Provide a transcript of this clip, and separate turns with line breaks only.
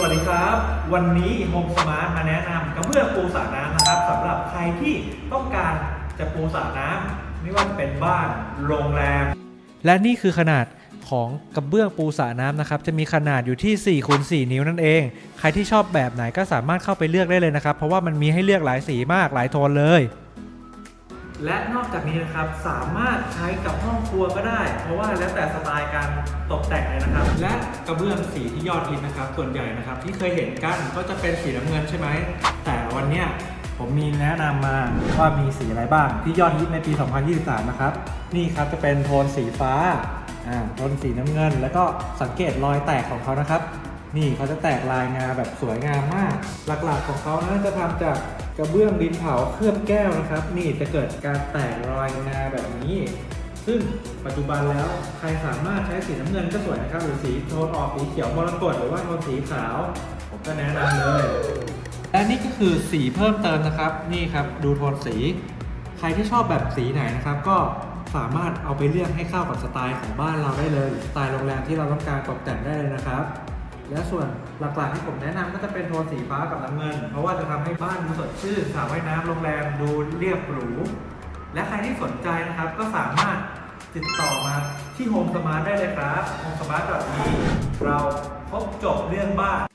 สวัสดีครับ วันนี้โฮมสมาร์ทมาแนะนำกระเบื้องปูสระน้ำนะครับสำหรับใครที่ต้องการจะปูสระน้ำไม่ว่าจะเป็นบ้านโรงแรม
และนี่คือขนาดของกระเบื้องปูสระน้ำนะครับ จะมีขนาดอยู่ที่4คูณ4นิ้วนั่นเอง ใครที่ชอบแบบไหนก็สามารถเข้าไปเลือกได้เลยนะครับ เพราะว่ามันมีให้เลือกหลายสีมากหลายโทนเลย
และนอกจากนี้นะครับสามารถใช้กับห้องครัวก็ได้ เพราะว่าแล้วแต่สไตล์การตกแต่งเลยนะครับ และกระเบื้องสีที่ยอดฮิตนะครับ ส่วนใหญ่นะครับที่เคยเห็นกันก็จะเป็นสีน้ำเงินใช่ไหม แต่วันเนี้ยผมมีแนะนำมาว่ามีสีอะไรบ้างที่ยอดฮิตในปี 2023 นะครับ นี่ครับจะเป็นโทนสีฟ้าอ่าโทนสีน้ำเงิน แล้วก็สังเกตรอยแตกของเขานะครับ นี่เขาจะแตกลายงาแบบสวยงามมาก หลักๆของเขานะจะทำจาก กระเบื้องดินเผาเคลือบแก้วนะครับ นี่จะเกิดการแตกรอยงาแบบนี้ ซึ่งปัจจุบันแล้วใครสามารถใช้สีน้ำเงินก็สวยนะครับหรือสีโทนออกสีเขียวมรกตหรือว่าโทนสีขาว ผมก็แนะนำเลยและนี่ก็คือสีเพิ่มเติมนะครับ นี่ครับดูโทนสี ใครที่ชอบแบบสีไหนนะครับ ก็สามารถเอาไปเลือกให้เข้ากับสไตล์ของบ้านเราได้เลย สไตล์โรงแรมที่เราต้องการตกแต่งได้เลยนะครับ และส่วนหลักๆที่ผมแนะนำก็จะเป็นโทนสีฟ้ากับน้ำเงิน เพราะว่าจะทำให้บ้านดูสดชื่นสระว่ายน้ำโรงแรมดูเรียบหรู และใครที่สนใจนะครับก็สามารถติดต่อมาที่โฮมสมาร์ทได้เลยครับ Home Smart แบบนี้เราครบจบเรื่องบ้าน